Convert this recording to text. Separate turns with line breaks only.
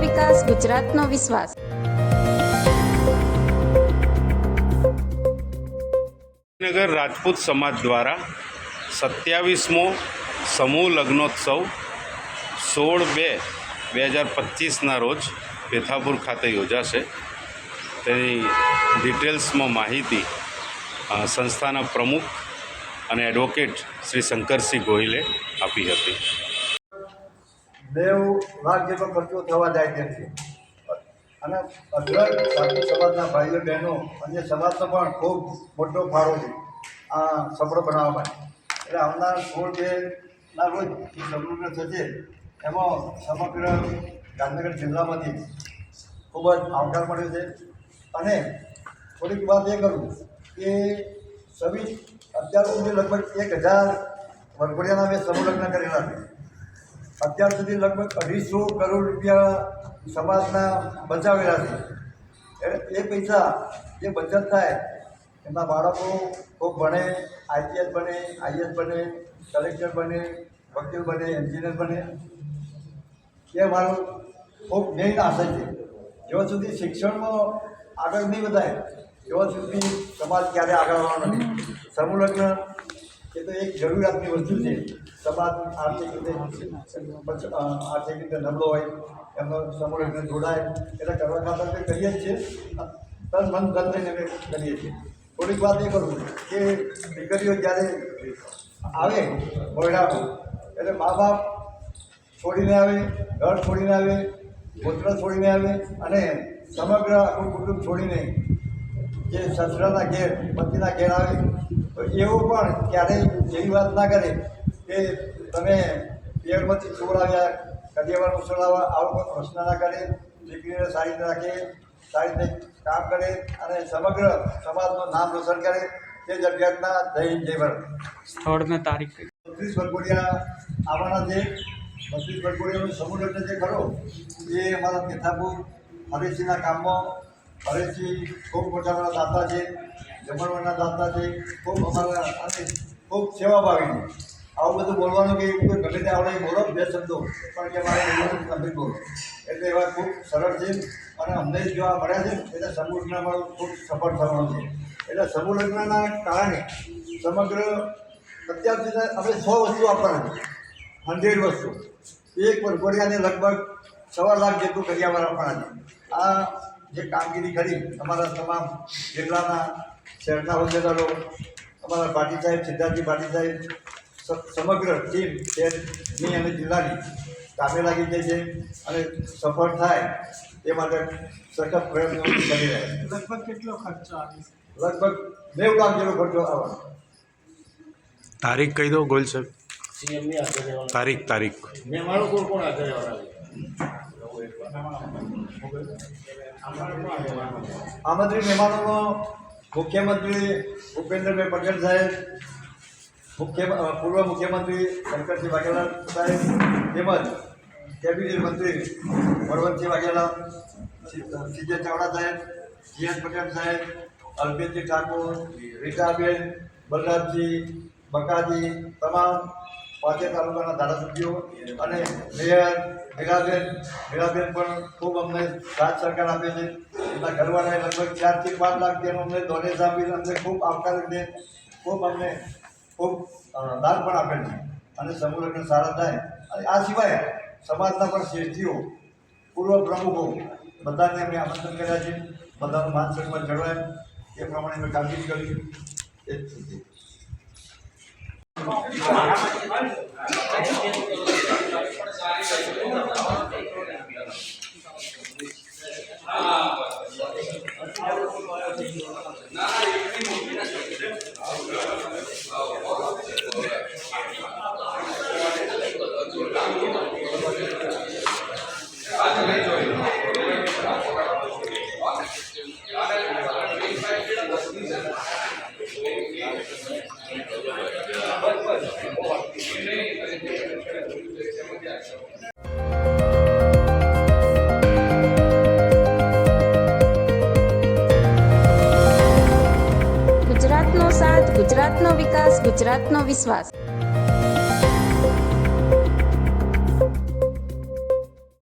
વિકાસ, ગુજરાતનો વિશ્વાસ.
નગર રાજપૂત સમાજ દ્વારા સત્યાવીસમો સમૂહ લગ્નોત્સવ સોળ બે બે હજાર પચીસના રોજ પેથાપુર ખાતે યોજાશે. તેની ડિટેલ્સમાં માહિતી સંસ્થાના પ્રમુખ અને એડવોકેટ શ્રી શંકરસિંહ ગોહિલે આપી હતી.
નેવ લાખ જેટલો ખર્ચો થવા જાય તેમ છે. અને અઢળક સાધુ સમાજના ભાઈઓ, બહેનો, અન્ય સમાજનો પણ ખૂબ મોટો ફાળો છે આ સફળ બનાવવા માટે. એટલે આવનાર સોળ બેના રોજ જે સમૃદ્ધ થશે, એમાં સમગ્ર ગાંધીનગર જિલ્લામાંથી ખૂબ જ આવકાર મળ્યો છે. અને થોડીક વાત એ કરું કે સવી અત્યાર સુધી લગભગ એક હજાર વરઘોડિયાના મેં સમૂહ લગ્ન કરેલા છે. અત્યાર સુધી લગભગ અઢીસો કરોડ રૂપિયા સમાજના બચાવેલા છે. એટલે એ પૈસા જે બચત થાય એમના બાળકો ખૂબ ભણે આઈપીએસ બને, આઈએસ બને, કલેક્ટર બને, વકીલ બને, એન્જિનિયર બને. એ મારું ખૂબ મેઇન આશય છે. જ્યાં સુધી શિક્ષણમાં આગળ નહીં વધાય, ત્યાં સુધી સમાજ ક્યારે આગળ આવવાનો નથી. સમૂહ લગ્ન એ તો એક જરૂરિયાતની વસ્તુ છે. સમાજ આર્થિક રીતે આર્થિક રીતે નબળો હોય, એમનો સમૂહ એમને જોડાય, એટલે કરવા ખાતર કંઈ કરીએ જ છીએ. તન મન ધન થઈને અમે કરીએ છીએ. થોડીક વાત એ કરું કે દીકરીઓ જ્યારે આવે મોઢામાં, એટલે મા બાપ છોડીને આવે, ઘર છોડીને આવે પુત્ર છોડીને આવે, અને સમગ્ર આખું કુટુંબ છોડીને જે સસરાના ઘેર, પતિના ઘેર આવે, તો એવું પણ ક્યારેય એવી વાત ના કરે. કે તમે પિયરમાંથી આવ્યા કડિયાવાનું છોડાવવા આવું કોઈ પ્રશ્ન ના કરે દીકરીને સારી રીતે રાખે સારી રીતે કામ કરે અને સમગ્ર સમાજનું નામ રોશન કરે તે જગ્યાના જય હિન્દ જય ભારત.
સ્થળ ને તારીખ
બત્રીસ વરઘોડિયા આવવાના છે. બત્રીસ વરઘોડિયાનો સમૂહ લગ્ન જે ખરો? એ અમારા કેથાપુર હરેશજીના કામમાં હરેશજી ખૂબ મોટા મોટા દાતા છે જમણવાના દાતા છે ખૂબ અમારા અને ખૂબ સેવાભાવી છે. આવું બધું બોલવાનું કે એવું ગમે તે આવડે બોલો, બે શબ્દો. પણ કે મારે બોલવાનું તમે બોલો. એટલે એવા ખૂબ સરળ છે અને અમને જોવા મળ્યા છે. એટલે સમૂહ ખૂબ સફળ થવાનું છે. એટલે સમૂહ કારણે સમગ્ર અત્યાર સુધી આપણે સો વસ્તુ આપવાના છે હંડ્રેડ વસ્તુ. એક વરઘોડિયાને લગભગ સવા લાખ જેટલું કરિયાવર આપવાના છે આ જે કામગીરી કરી અમારા તમામ જિલ્લાના શહેરના હોદ્દેદારો, અમારા પાટી સાહેબ સિદ્ધાર્થજી પાટી સાહેબ સમગ્ર ટીમ શહેરની અને જિલ્લાની કામે લાગી જાય છે અને સફળ થાય એ માટે સખત પ્રયત્નો કરી રહ્યા છે.
લગભગ કેટલો ખર્ચો આવે?
લગભગ નેવું લાખ જેટલો ખર્ચો આવવાનો.
તારીખ કહી દો ગોલ સાહેબ.
સીએમની હાજર
તારીખ તારીખ.
મહેમાનો કોણ કોણ હાજર રહેવાના
આમંત્રિત મહેમાનોમાં મુખ્યમંત્રી ભૂપેન્દ્રભાઈ પટેલ સાહેબ મુખ્ય પૂર્વ મુખ્યમંત્રી શંકરસિંહ વાઘેલા સાહેબ, તેમજ કેબિનેટ મંત્રી બળવંતસિંહ વાઘેલા સીજે ચાવડા સાહેબ જીએસ પટેલ સાહેબ, અલ્પેશજી ઠાકોર, રીટાબેન બલરાજજી બકાજી તમામ પાંચે તાલુકાના ધારાસભ્યો અને મેયર મીરાબેન મીરાબેન પણ ખૂબ અમને સાથ સરકાર આપે છે. એમના ઘરવાળાએ લગભગ ચારથી પાંચ લાખ તેનું અમને ડોનેશન આપી અમને ખૂબ આવકારીને ખૂબ અમને ખૂબ દાન પણ આપેલ છે. અને સમૂહ સારા થાય. અને આ સિવાય સમાજના પણ શ્રેષ્ઠીઓ, પૂર્વ પ્રમુખો, બધાને અમે આમંત્રણ કર્યા છે. બધાનું માન સન્માન જળવાય. એ પ્રમાણે અમે કામગીરી કરી. એ જ
ગુજરાતનો સાથ ગુજરાતનો વિકાસ ગુજરાતનો વિશ્વાસ.